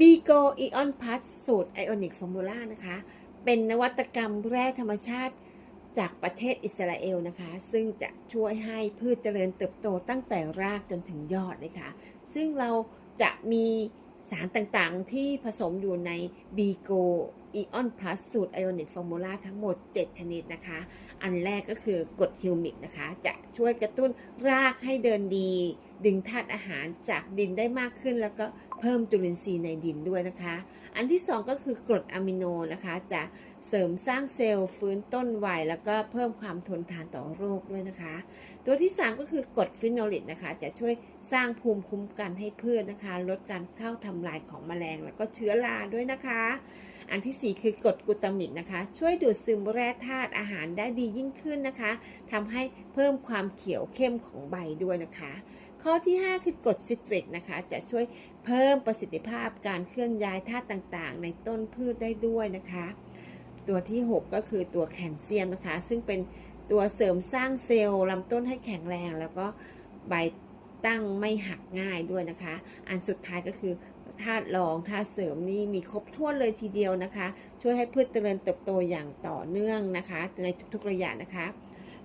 บีโกอีออนพัสสูตรไอออนิกฟอร์มูล่านะคะ เป็นนวัตกรรมแร่ธรรมชาติจากประเทศอิสราเอลนะคะ ซึ่งจะช่วยให้พืชเจริญเติบโตตั้งแต่รากจนถึงยอดเลยค่ะ ซึ่งเราจะมีสารต่างๆที่ผสมอยู่ในบีโกอีออนพลัสสูตรไอออนิกฟอร์มูล่าทั้งหมด 7 ชนิดนะคะ อันแรกก็คือกรดฮิวมิกนะคะ จะช่วยกระตุ้นรากให้เดินดี ดึงธาตุอาหารจากดินได้มากขึ้น แล้วก็เพิ่มจุลินทรีย์ในดินด้วยนะคะ อันที่ 2 ก็คือกรดอะมิโนนะคะ จะเสริมสร้างเซลล์ฟื้นต้นวัยแล้วก็เพิ่มความทนทานต่อโรคด้วยนะคะ ตัวที่ 3 ก็คือกรดฟิโนลิกนะคะ จะช่วยสร้างภูมิคุ้มกันให้พืชนะคะ ลดการเข้าทำลายของแมลงแล้วก็เชื้อราด้วยนะคะ อันทีสี่ 4 คือกรดกลูตามิกนะคะ ช่วยดูดซึมแร่ธาตุอาหารได้ดียิ่งขึ้นนะคะทำให้เพิ่มความเขียวเข้มของใบด้วยนะคะ ข้อที่ 5 คือกรดซิตริกนะคะ จะช่วยเพิ่มประสิทธิภาพการเคลื่อนย้ายธาตุต่างๆ ในต้นพืชได้ด้วยนะคะ ตัวที่ 6 ก็คือตัวแคลเซียมนะคะ ซึ่งเป็นตัวเสริมสร้างเซลล์ลำต้นให้แข็งแรง แล้วก็ใบตั้งไม่หักง่ายด้วยนะคะ อันสุดท้ายก็คือ ธาตุรองธาตุเสริมนี่มีครบถ้วนเลยทีเดียวนะคะ ช่วยให้พืชเจริญเติบโตอย่างต่อเนื่องนะคะ ในทุกๆระยะนะคะ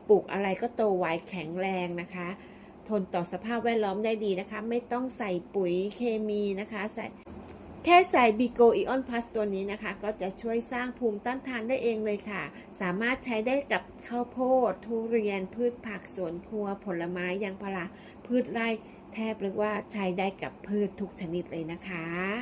ปลูกอะไรก็โตไวแข็งแรงนะคะ ทนต่อสภาพแวดล้อมได้ดีนะคะ ไม่ต้องใส่ปุ๋ยเคมีนะคะใส่แค่ใส่บีโกอีออนพลัสตัวนี้นะคะ ก็จะช่วยสร้างภูมิต้านทานได้เองเลยค่ะ สามารถใช้ได้กับข้าวโพด ทุเรียน พืชผักสวนครัว ผลไม้ยางพาราพืชไร่ แทบเรียกว่าใช้ได้กับพืชทุกชนิดเลยนะคะ